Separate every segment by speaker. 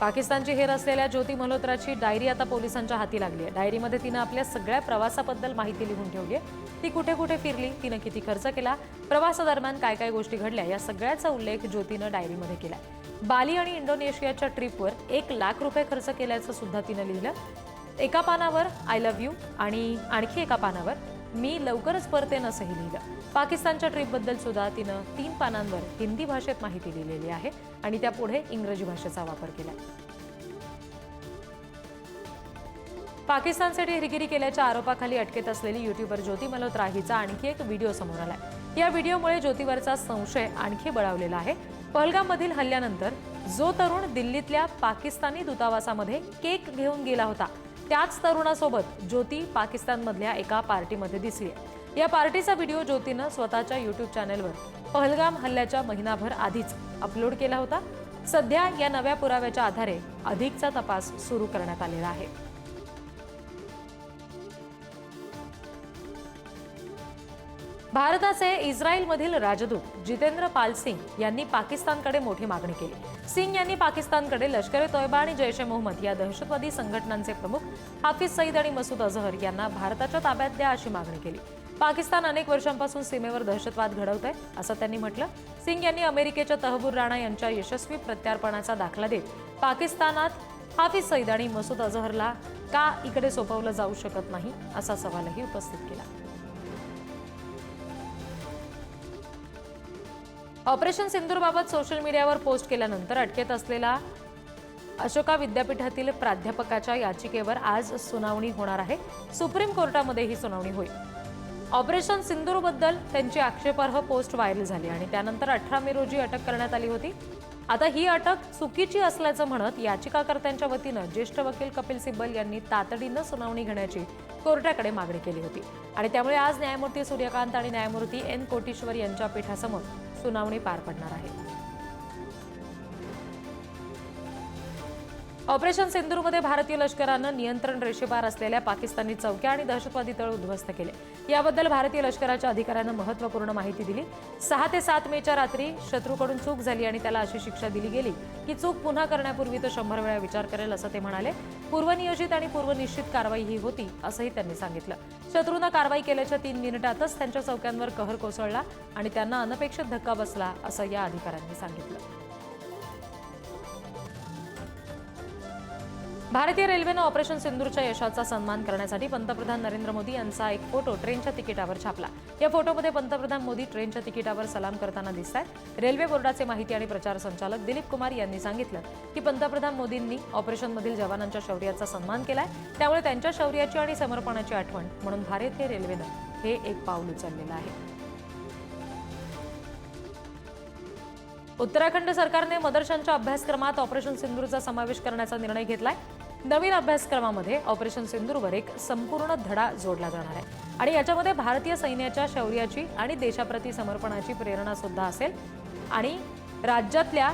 Speaker 1: पाकिस्तानची हेर असलेल्या ज्योती मल्होत्राची डायरी आता पोलिसांच्या हाती लागली आहे. डायरीमध्ये तिनं आपल्या सगळ्या प्रवासाबद्दल माहिती लिहून ठेवली आहे. ती कुठे कुठे फिरली तिनं किती खर्च केला प्रवासादरम्यान काय काय गोष्टी घडल्या या सगळ्याचा उल्लेख ज्योतीनं डायरीमध्ये केला बाली आणि इंडोनेशियाच्या ट्रिपवर एक लाख रुपये खर्च केल्याचं सुद्धा तिनं लिहिलं. एका पानावर आय लव्ह यू आणि आणखी एका पानावर मी लवकरच परतेन असंही लिहिलं पाकिस्तानच्या ट्रिपबद्दल सुद्धा तिनं तीन पानांवर हिंदी भाषेत माहिती लिहिलेली आहे आणि त्यापुढे इंग्रजी भाषेचा वापर केला. पाकिस्तानसाठी हिरगिरी केल्याच्या आरोपाखाली अटकेत असलेली युट्यूबर ज्योती मल्होत्रा हिचा आणखी एक व्हिडिओ समोर आलाय. या व्हिडिओमुळे ज्योतीवरचा संशय आणखी बळावलेला आहे. पहलगाममधील हल्ल्यानंतर जो तरुण दिल्लीतल्या पाकिस्तानी दूतावासामध्ये केक घेऊन गेला होता त्याच तरुणासोबत ज्योती पाकिस्तानमधल्या एका पार्टीमध्ये दिसली या पार्टीचा व्हिडिओ ज्योतीनं स्वतःच्या युट्यूब चॅनेलवर पहलगाम हल्ल्याच्या महिनाभर आधीच अपलोड केला होता. सध्या या नव्या पुराव्याच्या आधारे अधिकचा तपास सुरू करण्यात आलेला आहे. भारताचे इस्रायलमधील राजदूत जितेंद्र पाल सिंग यांनी पाकिस्तानकडे मोठी मागणी केली. सिंग यांनी पाकिस्तानकडे लष्कर ए तोयबा आणि जैश ए मोहम्मद या दहशतवादी संघटनांचे प्रमुख हाफिज सईद आणि मसूद अझहर यांना भारताच्या ताब्यात द्या अशी मागणी केली. पाकिस्तान अनेक वर्षांपासून सीमेवर दहशतवाद घडवत आहे असं त्यांनी म्हटलं. सिंग यांनी अमेरिकेच्या तहबूर राणा यांच्या यशस्वी प्रत्यार्पणाचा दाखला देत पाकिस्तानात हाफिज सईद आणि मसूद अझहरला का इकडे सोपवलं जाऊ शकत नाही असा सवालही उपस्थित केला. ऑपरेशन सिंदूरबाबत सोशल मीडियावर पोस्ट केल्यानंतर अटकेत असलेला अशोका विद्यापीठातील प्राध्यापकाच्या याचिकेवर आज सुनावणी होणार आहे. सुप्रीम कोर्टामध्ये ही सुनावणी होईल. ऑपरेशन सिंदूरबद्दल त्यांची आक्षेपार्ह पोस्ट व्हायरल झाली आणि त्यानंतर अठरा मे रोजी अटक करण्यात आली होती. आता ही अटक चुकीची असल्याचं म्हणत याचिकाकर्त्यांच्या वतीनं ज्येष्ठ वकील कपिल सिब्बल यांनी तातडीनं सुनावणी घेण्याची कोर्टाकडे मागणी केली होती. आणि त्यामुळे आज न्यायमूर्ती सूर्यकांत आणि न्यायमूर्ती एन कोटेश्वर यांच्या पीठासमोर सुनावणी पार पडणार आहे. ऑपरेशन सिंदूरमध्ये भारतीय लष्करानं नियंत्रण रेषेपार असलेल्या पाकिस्तानी चौक्या आणि दहशतवादी तळ उद्ध्वस्त केले. याबद्दल भारतीय लष्कराच्या अधिकाऱ्यानं महत्त्वपूर्ण माहिती दिली. सहा ते सात मेच्या रात्री शत्रूकडून चूक झाली आणि त्याला अशी शिक्षा दिली गेली की चूक पुन्हा करण्यापूर्वी तो शंभर वेळा विचार करेल असं ते म्हणाले. पूर्वनियोजित आणि पूर्वनिश्चित कारवाई ही होती असंही त्यांनी सांगितलं. शत्रूनं कारवाई केल्याच्या तीन मिनिटातच त्यांच्या चौक्यांवर कहर कोसळला आणि त्यांना अनपेक्षित धक्का बसला असं या अधिकाऱ्यांनी सांगितलं. भारतीय रेल्वेनं ऑपरेशन सिंदूरच्या यशाचा सन्मान करण्यासाठी पंतप्रधान नरेंद्र मोदी यांचा एक फोटो ट्रेनच्या तिकिटावर छापला. या फोटोमध्ये पंतप्रधान मोदी ट्रेनच्या तिकिटावर सलाम करताना दिसत आहेत रेल्वे बोर्डाचे माहिती आणि प्रचार संचालक दिलीप कुमार यांनी सांगितलं की पंतप्रधान मोदींनी ऑपरेशनमधील जवानांच्या शौर्याचा सन्मान केलाय. त्यामुळे त्यांच्या शौर्याची आणि समर्पणाची आठवण म्हणून भारतीय रेल्वेनं हे एक पाऊल उचललेलं आहे. उत्तराखंड सरकारने मदरशांच्या अभ्यासक्रमात ऑपरेशन सिंदूरचा समावेश करण्याचा निर्णय घेतलाय. नवीन अभ्यासक्रमामध्ये ऑपरेशन सिंदूरवर एक संपूर्ण धडा जोडला जाणार आहे. आणि याच्यामध्ये भारतीय सैन्याच्या शौर्याची आणि देशाप्रती समर्पणाची प्रेरणा सुद्धा असेल. आणि राज्यातल्या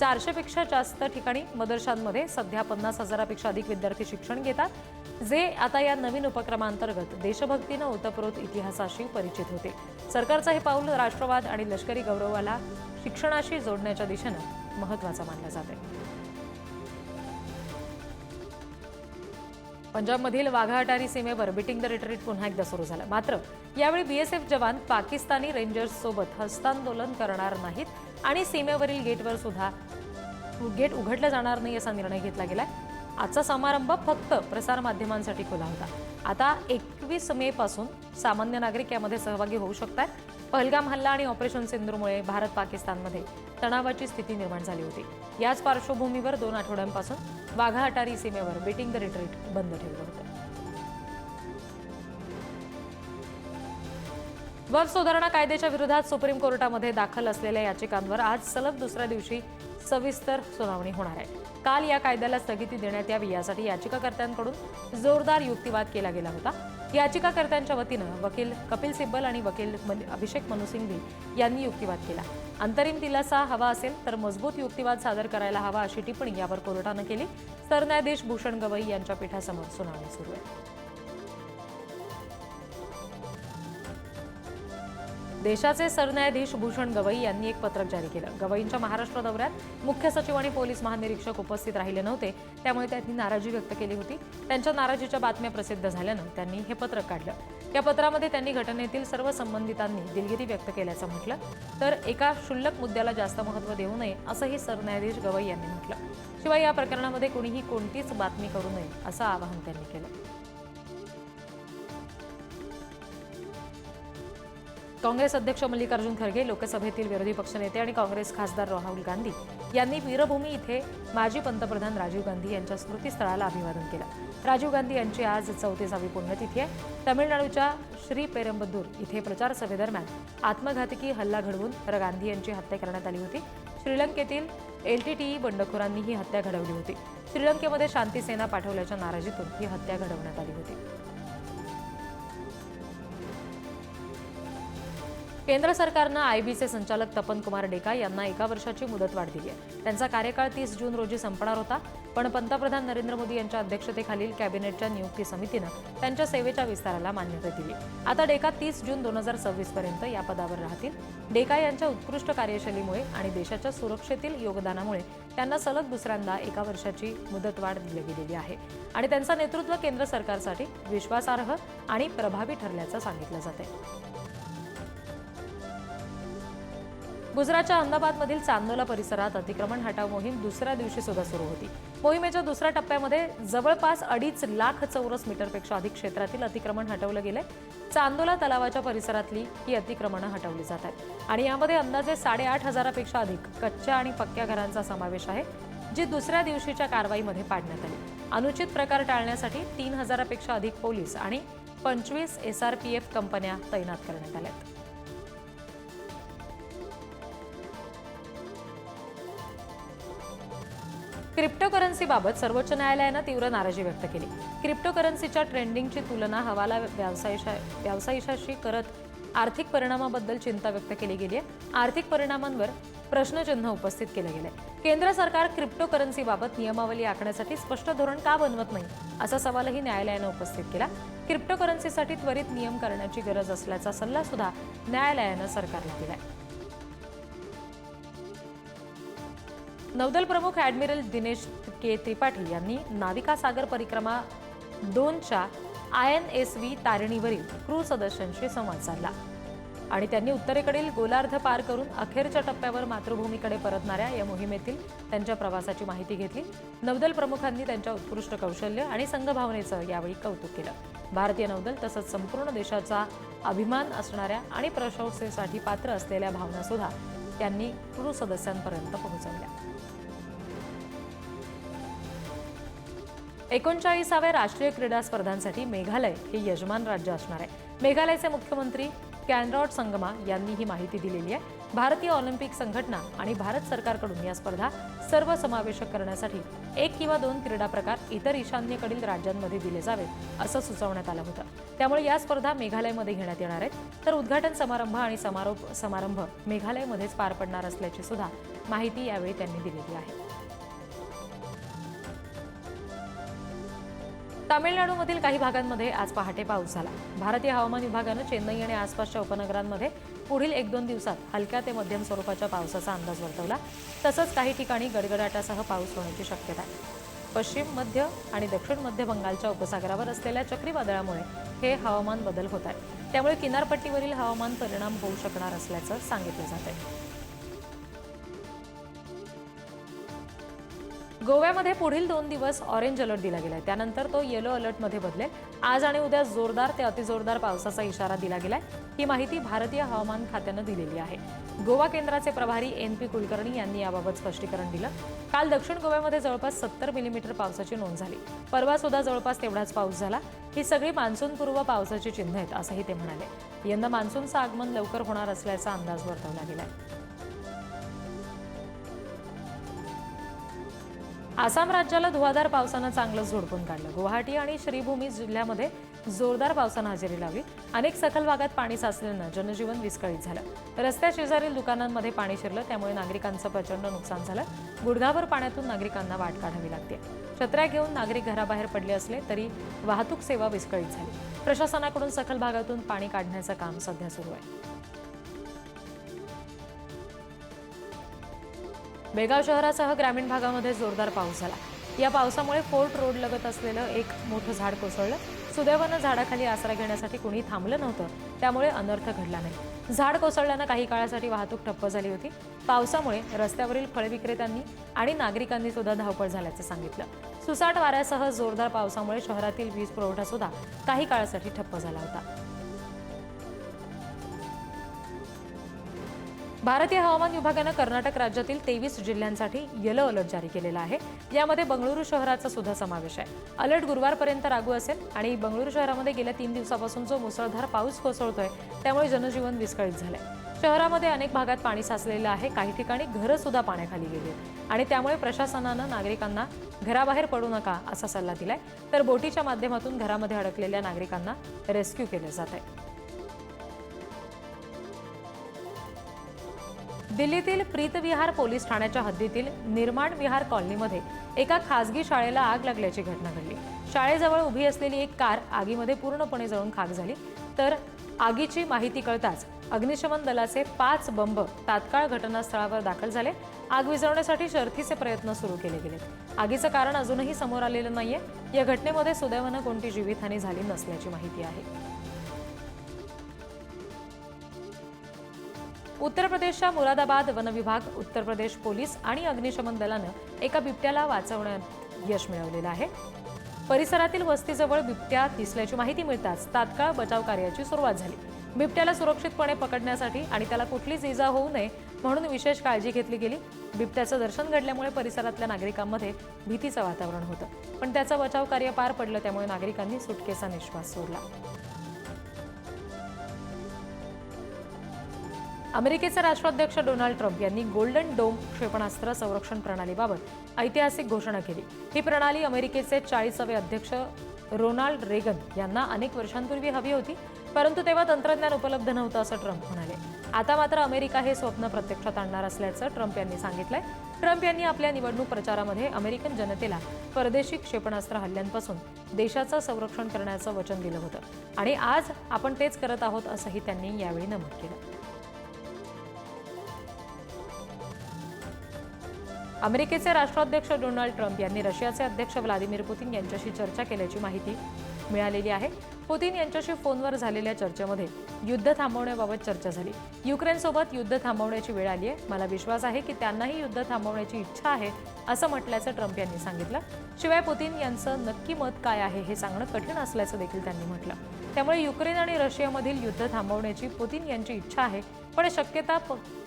Speaker 1: चारशेपेक्षा जास्त ठिकाणी मदरशांमध्ये सध्या पन्नास हजारापेक्षा अधिक विद्यार्थी शिक्षण घेतात जे आता या नवीन उपक्रमांतर्गत देशभक्तीनं ओतप्रोत इतिहासाशी परिचित होते. सरकारचं हे पाऊल राष्ट्रवाद आणि लष्करी गौरवाला शिक्षणाशी जोडण्याच्या दिशेनं महत्वाचं मानलं जात आहे पंजाबमधील वाघाअटारी सीमेवर बिटिंग द रिट्रीट पुन्हा एकदा सुरू झालं. मात्र यावेळी बीएसएफ जवान पाकिस्तानी रेंजर्स सोबत हस्तांदोलन करणार नाहीत आणि सीमेवरील गेटवर सुद्धा गेट उघडलं जाणार नाही असा निर्णय घेतला गेलाय. आजचा समारंभ फक्त प्रसारमाध्यमांसाठी खुला होता. आता एकवीस मे पासून सामान्य नागरिक यामध्ये सहभागी होऊ शकतात पहलगाम हल्ला आणि ऑपरेशन सिंदूरमुळे भारत पाकिस्तानमध्ये तणावाची स्थिती निर्माण झाली होती. याच पार्श्वभूमीवर दोन आठवड्यांपासून वाघा अटारी सीमेवर बिटिंग द रिट्रीट बंद ठेवलं होतं. वर सुधारणा कायद्याच्या विरोधात सुप्रीम कोर्टामध्ये दाखल असलेल्या याचिकांवर आज सलग दुसऱ्या दिवशी सविस्तर सुनावणी होणार आहे. काल या कायद्याला स्थगिती देण्यात यावी यासाठी याचिकाकर्त्यांकडून जोरदार युक्तिवाद केला गेला होता. याचिकाकर्त्यांच्या वतीनं वकील कपिल सिब्बल आणि वकील अभिषेक मनु सिंघवी यांनी युक्तिवाद केला. अंतरिम दिलासा हवा असेल तर मजबूत युक्तिवाद सादर करायला हवा अशी टिप्पणी यावर कोर्टानं केली. सरन्यायाधीश भूषण गवई यांच्या पीठासमोर सुनावणी सुरू आहे. देशाचे सरन्यायाधीश भूषण गवई यांनी एक पत्रक जारी केलं. गवईंच्या महाराष्ट्र दौऱ्यात मुख्य सचिव आणि पोलीस महानिरीक्षक उपस्थित राहिले नव्हते. त्यामुळे त्यांनी नाराजी व्यक्त केली होती. त्यांच्या नाराजीच्या बातम्या प्रसिद्ध झाल्यानं त्यांनी हे पत्रक काढलं. या पत्रामध्ये त्यांनी घटनेतील सर्व संबंधितांनी दिलगिरी व्यक्त केल्याचं म्हटलं. तर एका क्षुल्लक मुद्द्याला जास्त महत्त्व देऊ नये असंही सरन्यायाधीश गवई यांनी म्हटलं. शिवाय या प्रकरणामध्ये कुणीही कोणतीच बातमी करू नये असं आवाहन त्यांनी केलं. काँग्रेस अध्यक्ष मल्लिकार्जुन खरगे लोकसभेतील विरोधी पक्षनेते आणि काँग्रेस खासदार राहुल गांधी यांनी वीरभूमी इथे माजी पंतप्रधान राजीव गांधी यांच्या स्मृतीस्थळाला अभिवादन केलं. राजीव गांधी यांची आज चौतीसावी पुण्यतिथी आहे. तमिळनाडूच्या श्री पेरंबदूर इथे प्रचार सभेदरम्यान आत्मघातकी हल्ला घडवून र गांधी यांची हत्या करण्यात आली होती. श्रीलंकेतील एलटीटीई बंडखोरांनी ही हत्या घडवली होती. श्रीलंकेमध्ये शांती सेना पाठवल्याच्या नाराजीतून ही हत्या घडवण्यात आली होती. केंद्र सरकारनं आयबीचे संचालक तपन कुमार डेका यांना एका वर्षाची मुदतवाढ दिली आहे. त्यांचा कार्यकाळ तीस जून रोजी संपणार होता. पण पंतप्रधान नरेंद्र मोदी यांच्या अध्यक्षतेखालील कॅबिनेटच्या नियुक्ती समितीनं त्यांच्या सेवेच्या विस्ताराला मान्यता दिली. आता डेका तीस जून दोन हजार सव्वीस पर्यंत या पदावर राहतील. डेका यांच्या उत्कृष्ट कार्यशैलीमुळे आणि देशाच्या सुरक्षेतील योगदानामुळे त्यांना सलग दुसऱ्यांदा एका वर्षाची मुदतवाढ दिली गेलेली आहे. आणि त्यांचं नेतृत्व केंद्र सरकारसाठी विश्वासार्ह आणि प्रभावी ठरल्याचं सांगितलं जाते गुजरातच्या अहमदाबादमधील चांदोला परिसरात अतिक्रमण हटाव मोहीम दुसऱ्या दिवशी सुद्धा सुरू होती. मोहिमेच्या दुसऱ्या टप्प्यामध्ये जवळपास अडीच लाख चौरस मीटरपेक्षा अधिक क्षेत्रातील अतिक्रमण हटवलं गेलंय. चांदोला तलावाच्या परिसरातली ही अतिक्रमणं हटवली जात आहेत. आणि यामध्ये अंदाजे साडेआठ हजारापेक्षा अधिक कच्च्या आणि पक्क्या घरांचा समावेश आहे जी दुसऱ्या दिवशीच्या कारवाईमध्ये पाडण्यात आली. अनुचित प्रकार टाळण्यासाठी तीन हजारापेक्षा अधिक पोलीस आणि पंचवीस एसआरपीएफ कंपन्या तैनात करण्यात आल्यात. क्रिप्टोकरन्सीबाबत सर्वोच्च न्यायालयानं तीव्र नाराजी व्यक्त केली. क्रिप्टोकरन्सीच्या ट्रेंडिंगची तुलना हवाला व्यावसायिशा व्यावसायिकाशी करत आर्थिक परिणामाबद्दल चिंता व्यक्त केली गेली आहे. आर्थिक परिणामांवर प्रश्नचिन्ह उपस्थित केलं गेलंय केंद्र सरकार क्रिप्टोकरन्सीबाबत नियमावली आखण्यासाठी स्पष्ट धोरण का बनवत नाही असा सवालही न्यायालयानं उपस्थित केला. क्रिप्टोकरन्सीसाठी त्वरित नियम करण्याची गरज असल्याचा सल्ला सुद्धा न्यायालयानं सरकारला दिलाय. नौदल प्रमुख ॲडमिरल दिनेश के त्रिपाठी यांनी नाविका सागर परिक्रमा दोनच्या आय एन एस व्ही तारिणीवरील क्रू सदस्यांशी संवाद साधला. आणि त्यांनी उत्तरेकडील गोलार्ध पार करून अखेरच्या टप्प्यावर मातृभूमीकडे परतणाऱ्या या मोहिमेतील त्यांच्या प्रवासाची माहिती घेतली. नौदल प्रमुखांनी त्यांच्या उत्कृष्ट कौशल्य आणि संघभावनेचं यावेळी कौतुक केलं. भारतीय नौदल तसंच संपूर्ण देशाचा अभिमान असणाऱ्या आणि प्रशंसेसाठी पात्र असलेल्या भावनासुद्धा त्यांनी क्रू सदस्यांपर्यंत पोहोचवल्या. एकोणचाळीसाव्या राष्ट्रीय क्रीडा स्पर्धांसाठी मेघालय हे यजमान राज्य असणार आहे. मेघालयचे मुख्यमंत्री कॅनरॉड संगमा यांनी ही माहिती दिलेली आहे. भारतीय ऑलिम्पिक संघटना आणि भारत सरकारकडून या स्पर्धा सर्व समावेशक करण्यासाठी एक किंवा दोन क्रीडा प्रकार इतर ईशान्येकडील राज्यांमध्ये दिले जावेत असं सुचवण्यात आलं होतं. त्यामुळे या स्पर्धा मेघालयमध्ये घेण्यात येणार आहेत. तर उद्घाटन समारंभ आणि समारोप समारंभ मेघालयमध्येच पार पडणार असल्याची सुद्धा माहिती यावेळी त्यांनी दिलेली आहे. तामिळनाडूमधील काही भागांमध्ये आज पहाटे पाऊस झाला. भारतीय हवामान विभागानं चेन्नई आणि आसपासच्या उपनगरांमध्ये पुढील एक दोन दिवसात हलक्या ते मध्यम स्वरूपाच्या पावसाचा अंदाज वर्तवला. तसंच काही ठिकाणी गडगडाटासह पाऊस होण्याची शक्यता आहे. पश्चिम मध्य आणि दक्षिण मध्य बंगालच्या उपसागरावर असलेल्या चक्रीवादळामुळे हे हवामान बदल होत आहे. त्यामुळे किनारपट्टीवरील हवामान परिणाम होऊ शकणार असल्याचं सांगितलं जात आहे. गोव्यामध्ये पुढील दोन दिवस ऑरेंज अलर्ट दिला गेलाय. त्यानंतर तो येलो अलर्टमध्ये बदलेल. आज आणि उद्या जोरदार ते अतिजोरदार पावसाचा इशारा दिला गेलाय. ही माहिती भारतीय हवामान खात्यानं दिलेली आहे. गोवा केंद्राचे प्रभारी एन पी कुलकर्णी यांनी याबाबत स्पष्टीकरण दिलं. काल दक्षिण गोव्यामध्ये जवळपास सत्तर मिलीमीटर पावसाची नोंद झाली. परवा सुद्धा जवळपास तेवढाच पाऊस झाला. ही सगळी मान्सूनपूर्व पावसाची चिन्ह आहेत असंही ते म्हणाले. यंदा मान्सूनचं आगमन लवकर होणार असल्याचा अंदाज वर्तवला गेलाय. आसाम राज्याला धुवाधार पावसानं चांगलंच झोडपून काढलं. गुवाहाटी आणि श्रीभूमी जिल्ह्यामध्ये जोरदार पावसानं हजेरी लावली. अनेक सखल भागात पाणी साचल्यानं जनजीवन विस्कळीत झालं. रस्त्या शेजारील दुकानांमध्ये पाणी शिरलं त्यामुळे नागरिकांचं प्रचंड नुकसान झालं. गुडघाभर पाण्यातून नागरिकांना वाट काढावी लागते. छत्र्या घेऊन नागरिक घराबाहेर पडले असले तरी वाहतूक सेवा विस्कळीत झाली. प्रशासनाकडून सखल भागातून पाणी काढण्याचं काम सध्या सुरू आहे. बेळगाव शहरासह ग्रामीण भागामध्ये जोरदार पाऊस झाला. या पावसामुळे फोर्ट रोड लगत असलेलं एक मोठं झाड कोसळलं. सुदैवानं झाडाखाली आसरा घेण्यासाठी कुणी थांबलं नव्हतं. त्यामुळे अनर्थ घडला नाही. झाड कोसळल्यानं काही काळासाठी वाहतूक ठप्प झाली होती. पावसामुळे रस्त्यावरील फळ विक्रेत्यांनी आणि नागरिकांनी सुद्धा धावपळ झाल्याचं सांगितलं. सुसाट वाऱ्यासह जोरदार पावसामुळे शहरातील वीज पुरवठा सुद्धा काही काळासाठी ठप्प झाला होता. भारतीय हवामान विभागानं कर्नाटक राज्यातील तेवीस जिल्ह्यांसाठी येलो अलर्ट जारी केलेला आहे. यामध्ये बंगळुरू शहराचा सुद्धा समावेश आहे. अलर्ट गुरुवारपर्यंत लागू असेल आणि बंगळुरू शहरामध्ये गेल्या तीन दिवसापासून जो मुसळधार पाऊस कोसळतोय त्यामुळे जनजीवन विस्कळीत झालंय. शहरामध्ये अनेक भागात पाणी साचलेलं आहे. काही ठिकाणी घरं सुद्धा पाण्याखाली गेली आहेत. आणि त्यामुळे प्रशासनानं नागरिकांना घराबाहेर पडू नका असा सल्ला दिलाय. तर बोटीच्या माध्यमातून घरामध्ये अडकलेल्या नागरिकांना रेस्क्यू केलं जात आहे दिल्लीतील प्रीतविहार पोलीस ठाण्याच्या हद्दीतील निर्माण विहार कॉलनीमध्ये एका खासगी शाळेला आग लागल्याची घटना घडली. शाळेजवळ उभी असलेली एक कार आगीमध्ये पूर्णपणे जळून खाक झाली. तर आगीची माहिती कळताच अग्निशमन दलाचे पाच बंब तात्काळ घटनास्थळावर दाखल झाले. आग विझवण्यासाठी शर्थीचे प्रयत्न सुरू केले गेले. आगीचं कारण अजूनही समोर आलेलं नाहीये. या घटनेमध्ये सुदैवानं कोणती जीवितहानी झाली नसल्याची माहिती आहे. उत्तर प्रदेशच्या मुरादाबाद वन विभाग उत्तर प्रदेश पोलीस आणि अग्निशमन दलानं एका बिबट्याला वाचवण्यात यश मिळवलेलं आहे. परिसरातील वस्तीजवळ बिबट्या दिसल्याची माहिती मिळताच तात्काळ बचाव कार्याची सुरुवात झाली. बिबट्याला सुरक्षितपणे पकडण्यासाठी आणि त्याला कुठलीच इजा होऊ नये म्हणून विशेष काळजी घेतली गेली. बिबट्याचं दर्शन घडल्यामुळे परिसरातल्या नागरिकांमध्ये भीतीचं वातावरण होतं. पण त्याचं बचाव कार्य पार पडलं त्यामुळे नागरिकांनी सुटकेचा निश्वास सोडला. अमेरिकेचे राष्ट्राध्यक्ष डोनाल्ड ट्रम्प यांनी गोल्डन डोम क्षेपणास्त्र संरक्षण प्रणालीबाबत ऐतिहासिक घोषणा केली. ही प्रणाली अमेरिकेचे चाळीसावे अध्यक्ष रोनाल्ड रेगन यांना अनेक वर्षांपूर्वी हवी होती परंतु तेव्हा तंत्रज्ञान उपलब्ध नव्हतं असं ट्रम्प म्हणाले. आता मात्र अमेरिका हे स्वप्न प्रत्यक्षात आणणार असल्याचं ट्रम्प यांनी सांगितलंय. ट्रम्प यांनी आपल्या निवडणूक प्रचारामध्ये अमेरिकन जनतेला परदेशी क्षेपणास्त्र हल्ल्यांपासून देशाचं संरक्षण करण्याचं वचन दिलं होतं. आणि आज आपण तेच करत आहोत असंही त्यांनी यावेळी नमूद केलं. अमेरिकेचे राष्ट्राध्यक्ष डोनाल्ड ट्रम्प यांनी रशियाचे अध्यक्ष व्लादिमीर पुतीन यांच्याशी चर्चा केल्याची माहिती मिळालेली आहे. पुतीन यांच्याशी फोनवर झालेल्या चर्चेमध्ये युद्ध थांबवण्याबाबत चर्चा झाली. युक्रेनसोबत युद्ध थांबवण्याची वेळ आली आहे. मला विश्वास आहे की त्यांनाही युद्ध थांबवण्याची इच्छा आहे असं म्हटल्याचं ट्रम्प यांनी सांगितलं. शिवाय पुतीन यांचं नक्की मत काय आहे हे सांगणं कठीण असल्याचं देखील त्यांनी म्हटलं. त्यामुळे युक्रेन आणि रशियामधील युद्ध थांबवण्याची पुतीन यांची इच्छा आहे पण शक्यता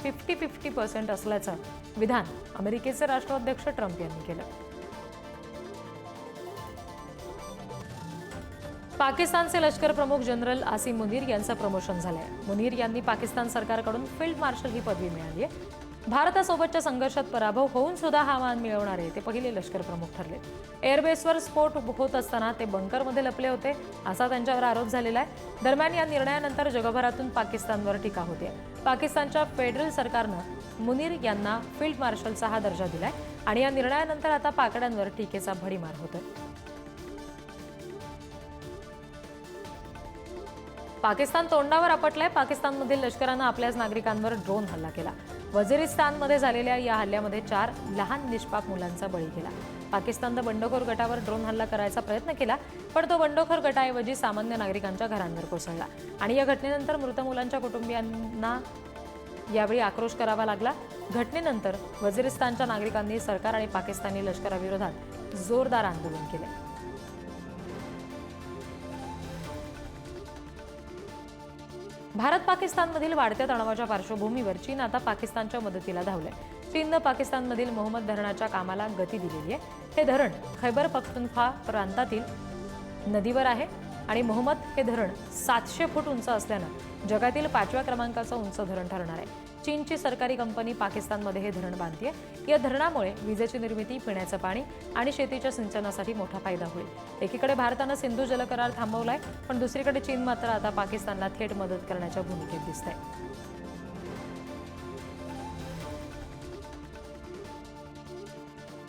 Speaker 1: फिफ्टी फिफ्टी पर्सेंट असल्याचं विधान अमेरिकेचे राष्ट्राध्यक्ष ट्रम्प यांनी केलं. पाकिस्तानचे लष्कर प्रमुख जनरल आसिम मुनीर यांचं प्रमोशन झालंय. मुनीर यांनी पाकिस्तान सरकारकडून फील्ड मार्शल ही पदवी मिळाली आहे भारतासोबतच्या संघर्षात पराभव होऊन सुद्धा हा मान मिळवणारे ते पहिले लष्कर प्रमुख ठरले. एअरबेसवर स्फोट होत असताना ते बंकरमध्ये लपले होते असा त्यांच्यावर आरोप झालेला आहे. दरम्यान या निर्णयानंतर जगभरातून पाकिस्तानवर टीका होते पाकिस्तानच्या फेडरल सरकारनं मुनीर यांना फील्ड मार्शलचा हा दर्जा दिलाय आणि या निर्णयानंतर आता पाकड्यांवर टीकेचा भडीमार होतोय. पाकिस्तान तोंडावर आपटलाय. पाकिस्तानमधील लष्करानं आपल्याच नागरिकांवर ड्रोन हल्ला केला. वजिरिस्तानमध्ये झालेल्या या हल्ल्यामध्ये चार लहान निष्पाप मुलांचा बळी गेला. पाकिस्ताननं बंडखोर गटावर ड्रोन हल्ला करायचा प्रयत्न केला पण तो बंडखोर गटाऐवजी सामान्य नागरिकांच्या घरांवर कोसळला. आणि या घटनेनंतर मृत मुलांच्या कुटुंबियांना यावेळी आक्रोश करावा लागला. घटनेनंतर वजिरिस्तानच्या नागरिकांनी सरकार आणि पाकिस्तानी लष्कराविरोधात जोरदार आंदोलन केले. भारत पाकिस्तानमधील वाढत्या तणावाच्या पार्श्वभूमीवर चीन आता पाकिस्तानच्या मदतीला धावलंय. चीननं पाकिस्तानमधील मोहम्मद धरणाच्या कामाला गती दिलेली आहे. हे धरण खैबर पख्तुनख्वा प्रांतातील नदीवर आहे. आणि मोहम्मद हे धरण सातशे फूट उंच असल्यानं जगातील पाचव्या क्रमांकाचं उंच धरण ठरणार आहे. चीनची सरकारी कंपनी पाकिस्तानमध्ये हे धरण बांधते या धरणामुळे विजेची निर्मिती पिण्याचं पाणी आणि शेतीच्या सिंचनासाठी मोठा फायदा होईल. एकीकडे भारतानं सिंधू जलकरार थांबवलाय पण दुसरीकडे चीन मात्र आता पाकिस्तानला थेट मदत करण्याच्या भूमिकेत दिसत आहे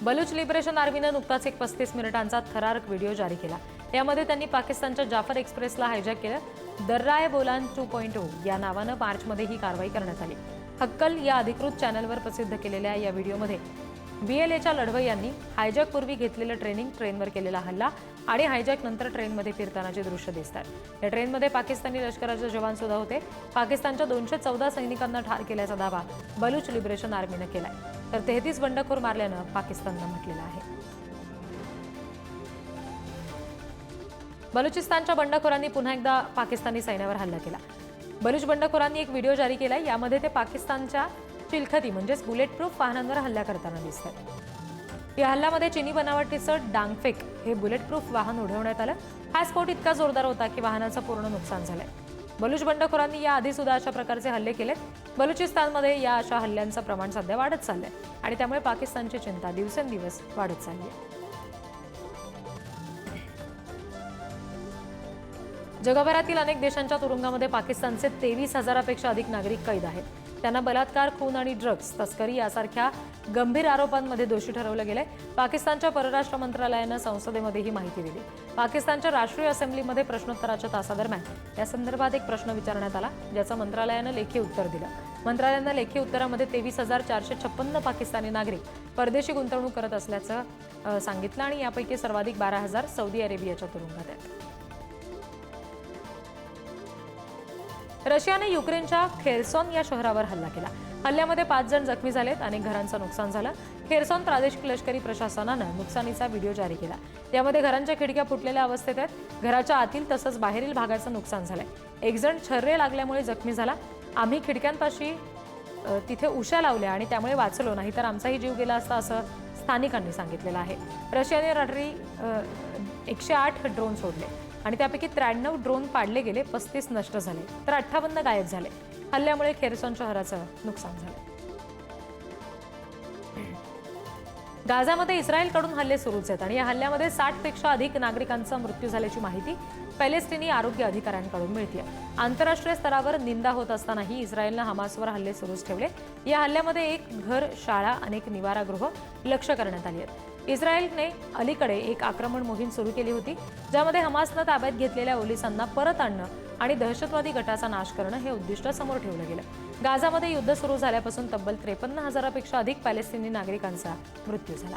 Speaker 1: बलूच लिबरेशन आर्मीनं नुकताच एक पस्तीस मिनिटांचा थरारक व्हिडिओ जारी केला. यामध्ये त्यांनी पाकिस्तानच्या जाफर एक्सप्रेसला हायजॅक केलं. दर्राय बोलान टू पॉईंट oh या नावानं मार्चमध्ये ही कारवाई करण्यात आली. हक्कल या अधिकृत चॅनलवर प्रसिद्ध केलेल्या या व्हिडिओमध्ये बीएलएच्या लढवई यांनी हायजॅकपूर्वी घेतलेलं ट्रेनिंग ट्रेनवर केलेला हल्ला आणि हायजॅक नंतर ट्रेनमध्ये फिरतानाचे दृश्य दिसतात. या ट्रेनमध्ये पाकिस्तानी लष्कराचे जवान सुद्धा होते. पाकिस्तानच्या दोनशे चौदा सैनिकांना ठार केल्याचा दावा बलूच लिबरेशन आर्मीनं केलाय. तर तेहतीस बंडखोर मारल्यानं पाकिस्ताननं म्हटलेलं आहे. बलुचिस्तानच्या बंडखोरांनी पुन्हा एकदा पाकिस्तानी सैन्यावर हल्ला केला. बलूच बंडखोरांनी एक व्हिडिओ जारी केला यामध्ये ते पाकिस्तानच्या चिलखती म्हणजेच बुलेट प्रूफ वाहनांवर हल्ला करताना दिसतात. या हल्ल्यामध्ये चिनी बनावटीचं डांगफेक हे बुलेट प्रूफ वाहन उडवण्यात आलं. हा स्फोट इतका जोरदार होता की वाहनाचं पूर्ण नुकसान झालंय. बलूच बंडखोरांनी या आधी सुद्धा अशा प्रकारचे हल्ले केलेत. बलुचिस्तानमध्ये या अशा हल्ल्यांचं प्रमाण सध्या वाढत चाललंय आणि त्यामुळे पाकिस्तानची चिंता दिवसेंदिवस वाढत चालली आहे. जगभरातील अनेक देशांच्या तुरुंगामध्ये पाकिस्तानचे तेवीस हजारापेक्षा अधिक नागरिक कैद आहेत. त्यांना बलात्कार खून आणि ड्रग्ज तस्करी यासारख्या गंभीर आरोपांमध्ये दोषी ठरवलं गेलंय. पाकिस्तानच्या परराष्ट्र मंत्रालयानं संसदेमध्ये ही माहिती दिली. पाकिस्तानच्या राष्ट्रीय असेंब्लीमध्ये प्रश्नोत्तराच्या तासादरम्यान या संदर्भात एक प्रश्न विचारण्यात आला ज्याचं मंत्रालयानं लेखी उत्तर दिलं. मंत्रालयानं लेखी उत्तरामध्ये तेवीस हजार चारशे छप्पन्न पाकिस्तानी नागरिक परदेशी गुंतवणूक करत असल्याचं सांगितलं आणि यापैकी सर्वाधिक बारा हजार सौदी अरेबियाच्या तुरुंगात आहेत. रशियाने युक्रेनच्या खेरसॉन या शहरावर हल्ला केला. हल्ल्यामध्ये पाच जण जखमी झालेत अनेक घरांचं नुकसान झालं. खेरसॉन प्रादेशिक लष्करी प्रशासनानं नुकसानीचा व्हिडिओ जारी केला. यामध्ये घरांच्या खिडक्या फुटलेल्या अवस्थेत आहेत. घराच्या आतील तसंच बाहेरील भागाचं नुकसान झालंय. एक जण छर्रे लागल्यामुळे जखमी झाला. आम्ही खिडक्यांपाशी तिथे उशा लावल्या आणि त्यामुळे वाचलो. नाही तर आमचाही जीव गेला असता असं स्थानिकांनी सांगितलेलं आहे. रशियाने रात्री एकशे आठ ड्रोन सोडले. आणि त्यापैकी त्र्याण्णव ड्रोन पाडले गेले पस्तीस नष्ट झाले तर अठ्ठावन्न गायब झाले. हल्ल्यामुळे खेरसॉन शहराचं नुकसान झालं. गाझामध्ये इस्रायलकडून हल्ले सुरूच आहेत आणि या हल्ल्यामध्ये साठपेक्षा अधिक नागरिकांचा मृत्यू झाल्याची माहिती पॅलेस्टिनी आरोग्य अधिकाऱ्यांकडून मिळते आंतरराष्ट्रीय स्तरावर निंदा होत असतानाही इस्रायलनं हमासवर हल्ले सुरूच ठेवले. या हल्ल्यामध्ये एक घर शाळा अनेक निवारागृह लक्ष करण्यात आली आहेत. इस्रायलने अलीकडे एक आक्रमण मोहीम सुरू केली होती ज्यामध्ये हमासनं ताब्यात घेतलेल्या ओलिसांना परत आणणं आणि दहशतवादी गटाचा नाश करणं हे उद्दिष्ट समोर ठेवलं गेलं. गाझामध्ये युद्ध सुरू झाल्यापासून तब्बल त्रेपन्न हजारापेक्षा अधिक पॅलेस्टिनी नागरिकांचा मृत्यू झाला.